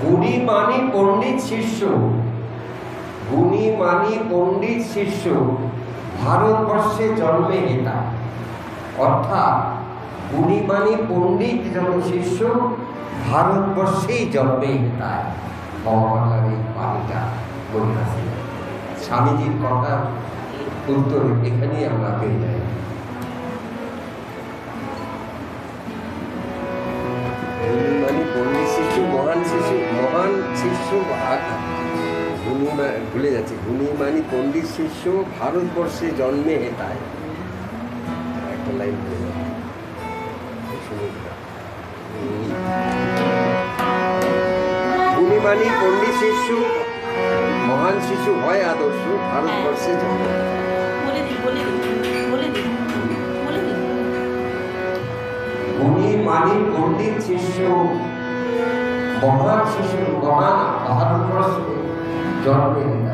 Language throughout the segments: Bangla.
গুণী মানি পণ্ডিত শিষ্য। গুণী মানি পণ্ডিত শিষ্য, ভারতবর্ষে জন্মে হেতা অর্থাৎ গুণী মানি পণ্ডিত যত শিষ্য, ভারতবর্ষেই জন্মে হেতা ভগবানের এই বাণীটা বলতেছে স্বামীজির কথা উত্তর এখানেই আমরা পেয়ে যাই। শিষ্য ভুলে যাচ্ছে। গুণীমানী পণ্ডিত শিষ্য ভারতবর্ষে জন্মে হেতায় একটা লাইন ভুলে পণ্ডিত শিশু মহান শিশু হয় আদর্শ ভারতবর্ষে জন্ম। গুণী মানি পণ্ডিত শিষ্য মহান শিশু মহান ভারতবর্ষে জন্মে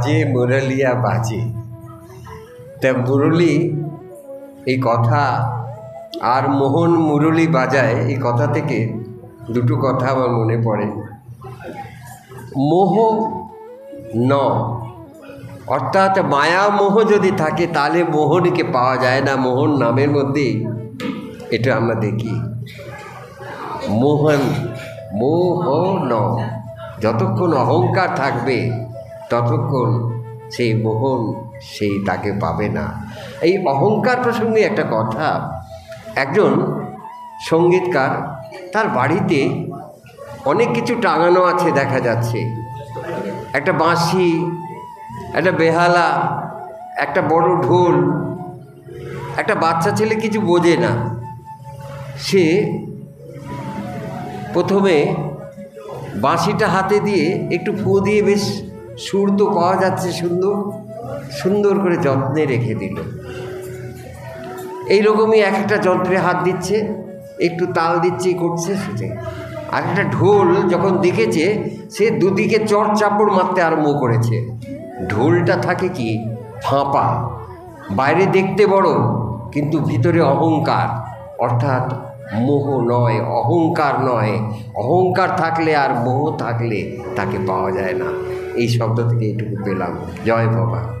বাজে, মুরলিয়া বাজে। তা মুরলি, এই কথা, আর মোহন মুরলি বাজায়, এই কথা থেকে দুটো কথা আমার মনে পড়ে। মোহ ন। অর্থাৎ মায়া মোহ যদি থাকে, তাহলে মোহনকে পাওয়া যায় না। মোহন নামের মধ্যেই এটা আমরা দেখি। মোহন, মোহ ন। যতক্ষণ অহংকার থাকবে ততক্ষণ সেই মোহন সেই তাকে পাবে না। এই অহংকার প্রসঙ্গে একটা কথা, একজন সঙ্গীতকার, তার বাড়িতে অনেক কিছু টাঙানো আছে দেখা যাচ্ছে। একটা বাঁশি, একটা বেহালা, একটা বড় ঢোল, একটা বাচ্চা ছেলে কিছু বোঝে না। সে প্রথমে বাঁশিটা হাতে দিয়ে একটু ফু দিয়ে বেশ সুর তো পাওয়া যাচ্ছে সুন্দর সুন্দর করে যত্নে রেখে দিল। এইরকমই এক একটা যন্ত্রে হাত দিচ্ছে, একটু তাল দিচ্ছে করছে শুধু আর একটা ঢোল যখন দেখেছে, সে দুদিকে চট চাপড় মারতে আরম্ভ করেছে। ঢোলটা থাকে কি? ফাঁপা। বাইরে দেখতে বড়, কিন্তু ভিতরে অহংকার। অর্থাৎ মোহ নয়, অহংকার নয়। অহংকার থাকলে আর মোহ থাকলে তাকে পাওয়া যায় না। এই শব্দ থেকে এটুকু পেলাম। জয় বাবা